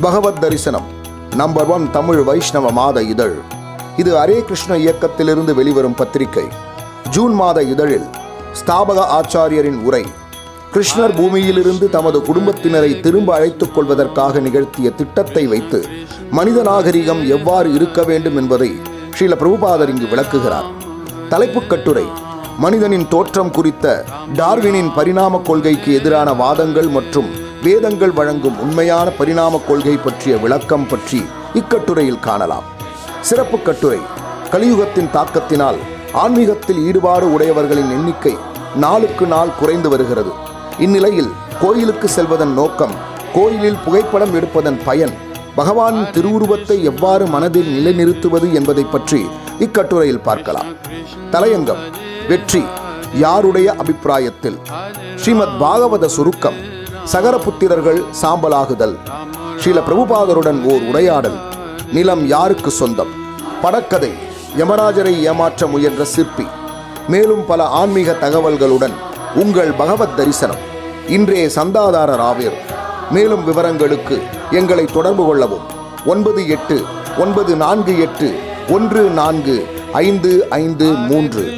பகவத் தரிசனம். Number one Tamil வைஷ்ணவ மாத இதழ். இது ஹரே கிருஷ்ண இயக்கத்திலிருந்து வெளிவரும் பத்திரிகை. ஜூன் மாத இதழில் ஸ்தாபக ஆச்சாரியரின் உரை. கிருஷ்ணர் பூமியிலிருந்து தமது குடும்பத்தினரை திரும்ப அழைத்துக் கொள்வதற்காக நிகழ்த்திய திட்டத்தை வைத்து மனித நாகரிகம் எவ்வாறு இருக்க வேண்டும் என்பதை ஸ்ரீல பிரபுபாதர் இங்கு விளக்குகிறார். தலைப்புக் கட்டுரை மனிதனின் தோற்றம் குறித்த டார்வினின் பரிணாம கொள்கைக்கு எதிரான வாதங்கள் மற்றும் வேதங்கள் வழங்கும் உண்மையான பரிணாம கொள்கை பற்றிய விளக்கம் பற்றி இக்கட்டுரையில் காணலாம். சிறப்பு கட்டுரை கலியுகத்தின் தாக்கத்தினால் ஆன்மீகத்தில் ஈடுபாடு உடையவர்களின் எண்ணிக்கை நாளுக்கு நாள் குறைந்து வருகிறது. இந்நிலையில் கோயிலுக்கு செல்வதன் நோக்கம் கோயிலில் புகைப்படம் எடுப்பதன் பயன் பகவானின் திருவுருவத்தை எவ்வாறு மனதில் நிலைநிறுத்துவது என்பதை பற்றி இக்கட்டுரையில் பார்க்கலாம். தலையங்கம் வெற்றி யாருடைய அபிப்பிராயத்தில்? ஸ்ரீமத் பாகவத சுருக்கம் சகரபுத்திரர்கள் சாம்பலாகுதல். ஸ்ரீல பிரபுபாதருடன் ஓர் உரையாடல். நிலம் யாருக்கு சொந்தம்? படக்கதை யமராஜரை ஏமாற்ற முயன்ற சிற்பி. மேலும் பல ஆன்மீக தகவல்களுடன் உங்கள் பகவத் தரிசனம். இன்றைய சந்தாதாரர் ஆவீர் மேலும் விவரங்களுக்கு எங்களை தொடர்பு கொள்ளவும். ஒன்பது எட்டு ஒன்பது நான்கு எட்டு ஒன்று நான்கு ஐந்து ஐந்து மூன்று.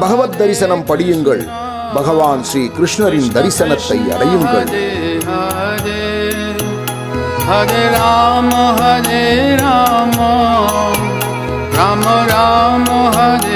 பகவத் தரிசனம் படியுங்கள். பகவான் ஸ்ரீ கிருஷ்ணரின் தரிசனத்தை அடையுங்கள் ஹரே ராம ஹரே ராம ராம ராம ஹரே